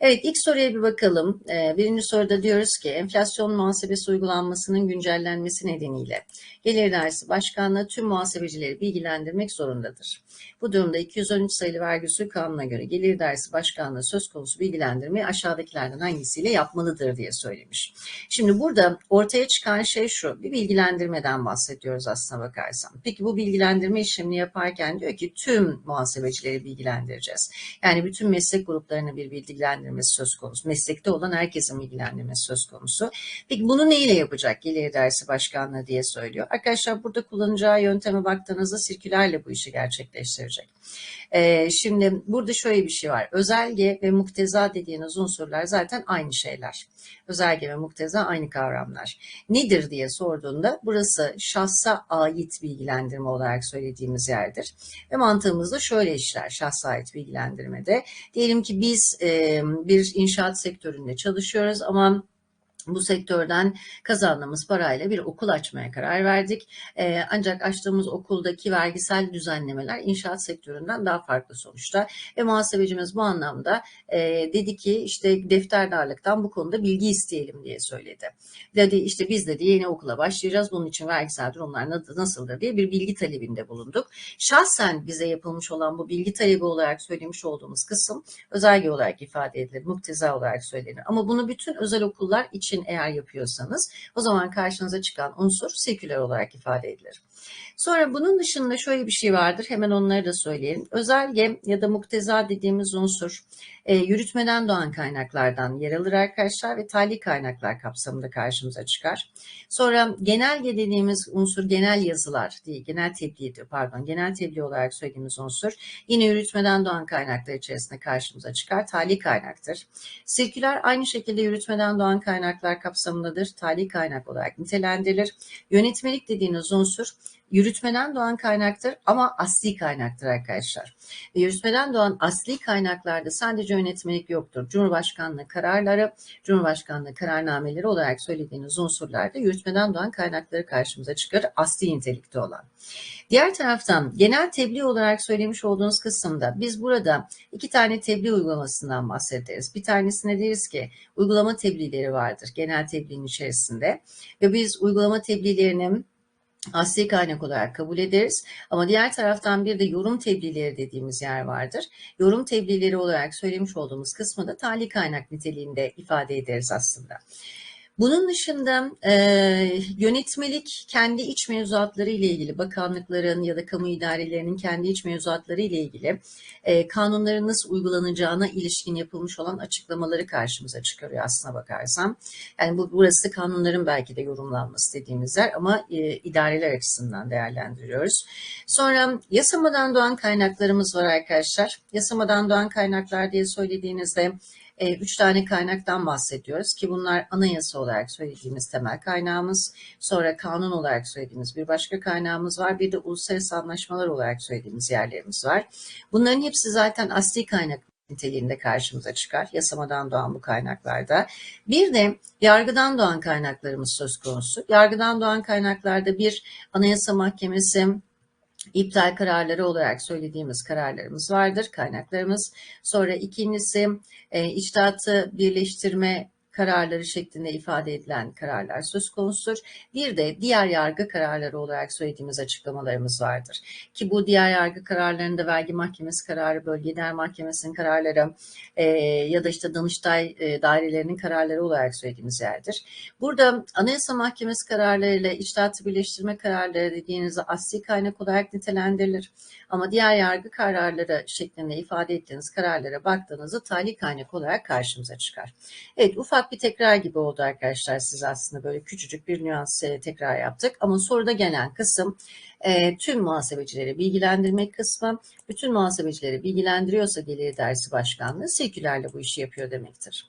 Evet ilk soruya bir bakalım. Ee, birinci soruda diyoruz ki enflasyon muhasebesi uygulanmasının güncellenmesi nedeniyle Gelir İdaresi Başkanlığı tüm muhasebecileri bilgilendirmek zorundadır. Bu durumda 213 sayılı vergi usulü kanuna göre Gelir İdaresi Başkanlığı söz konusu bilgilendirmeyi aşağıdakilerden hangisiyle yapmalıdır diye söylemiş. Şimdi burada ortaya çıkan şey şu, bir bilgilendirmeden bahsediyoruz aslına bakarsan. Peki bu bilgilendirme işlemini yaparken diyor ki tüm muhasebecileri bilgilendireceğiz. Yani bütün meslek gruplarını bir bilgilendirmesi söz konusu. Meslekte olan herkesin bilgilendirmesi söz konusu. Peki bunu neyle yapacak Gelir İdaresi Başkanlığı diye söylüyor. Arkadaşlar burada kullanacağı yönteme baktığınızda sirkülerle bu işi gerçekleştirecek. Ee, şimdi burada şöyle bir şey var. Özelge ve mukteza dediğiniz unsurlar zaten aynı şeyler. Özelge ve mukteza aynı kavramlar. Nedir diye sorduğunda burası şahsa ait bilgilendirme olarak söylediğimiz yerdir. Ve mantığımız da şöyle işler şahsa ait bilgilendirmede. Diyelim ki biz e, bir inşaat sektöründe çalışıyoruz ama bu sektörden kazandığımız parayla bir okul açmaya karar verdik. Ee, ancak açtığımız okuldaki vergisel düzenlemeler inşaat sektöründen daha farklı sonuçta. Ve muhasebecimiz bu anlamda e, dedi ki işte defterdarlıktan bu konuda bilgi isteyelim diye söyledi. Dedi işte biz de yeni okula başlayacağız. Bunun için vergisel durumlar nasıldır diye bir bilgi talebinde bulunduk. Şahsen bize yapılmış olan bu bilgi talebi olarak söylemiş olduğumuz kısım özelge olarak ifade edilir, mukteza olarak söylenir. Ama bunu bütün özel okullar için için eğer yapıyorsanız o zaman karşınıza çıkan unsur sirküler olarak ifade edilir. Sonra bunun dışında şöyle bir şey vardır. Hemen onları da söyleyelim. Özelge ya da mukteza dediğimiz unsur e, yürütmeden doğan kaynaklardan yer alır arkadaşlar ve tali kaynaklar kapsamında karşımıza çıkar. Sonra genelge dediğimiz unsur genel yazılar değil, genel tebliğ pardon, genel tebliğ olarak söylediğimiz unsur yine yürütmeden doğan kaynaklar içerisinde karşımıza çıkar. Tali kaynaktır. Sirküler aynı şekilde yürütmeden doğan kaynaklar kapsamındadır. Tali kaynak olarak nitelendirilir. Yönetmelik dediğiniz unsur yürütmeden doğan kaynaktır ama asli kaynaktır arkadaşlar. Ve yürütmeden doğan asli kaynaklarda sadece yönetmelik yoktur. Cumhurbaşkanlığı kararları, Cumhurbaşkanlığı kararnameleri olarak söylediğiniz unsurlarda yürütmeden doğan kaynakları karşımıza çıkar asli nitelikte olan. Diğer taraftan genel tebliğ olarak söylemiş olduğunuz kısımda biz burada iki tane tebliğ uygulamasından bahsederiz. Bir tanesine deriz ki uygulama tebliğleri vardır genel tebliğin içerisinde ve biz uygulama tebliğlerinin asli kaynak olarak kabul ederiz. Ama diğer taraftan bir de yorum tebliğleri dediğimiz yer vardır. Yorum tebliğleri olarak söylemiş olduğumuz kısmı da tali kaynak niteliğinde ifade ederiz aslında. Bunun dışında e, yönetmelik kendi iç mevzuatları ile ilgili bakanlıkların ya da kamu idarelerinin kendi iç mevzuatları ile ilgili e, kanunların nasıl uygulanacağına ilişkin yapılmış olan açıklamaları karşımıza çıkarıyor aslına bakarsam. Yani bu burası kanunların belki de yorumlanması dediğimiz yer ama e, idareler açısından değerlendiriyoruz. Sonra yasamadan doğan kaynaklarımız var arkadaşlar. Yasamadan doğan kaynaklar diye söylediğinizde e, üç tane kaynaktan bahsediyoruz ki bunlar anayasa olarak söylediğimiz temel kaynağımız, sonra kanun olarak söylediğimiz bir başka kaynağımız var, bir de uluslararası anlaşmalar olarak söylediğimiz yerlerimiz var. Bunların hepsi zaten asli kaynak niteliğinde karşımıza çıkar. Yasamadan doğan bu kaynaklarda. Bir de yargıdan doğan kaynaklarımız söz konusu. Yargıdan doğan kaynaklarda bir anayasa mahkemesi, iptal kararları olarak söylediğimiz kararlarımız vardır, kaynaklarımız. Sonra ikincisi e, içtihatı birleştirme kararları şeklinde ifade edilen kararlar söz konusudur. Bir de diğer yargı kararları olarak söylediğimiz açıklamalarımız vardır. Ki bu diğer yargı kararlarında vergi mahkemesi kararı, bölge idare mahkemesinin kararları e, ya da işte Danıştay e, dairelerinin kararları olarak söylediğimiz yerdir. Burada Anayasa Mahkemesi kararlarıyla içtihatı birleştirme kararları dediğinizde asli kaynak olarak nitelendirilir. Ama diğer yargı kararları şeklinde ifade ettiğiniz kararlara baktığınızda tali kaynak olarak karşımıza çıkar. Evet ufak bir tekrar gibi oldu arkadaşlar siz aslında böyle küçücük bir nüans e, tekrar yaptık. Ama soruda gelen kısım e, tüm muhasebecileri bilgilendirmek kısmı. Bütün muhasebecileri bilgilendiriyorsa gelir dersi başkanlığı sirkülerle bu işi yapıyor demektir.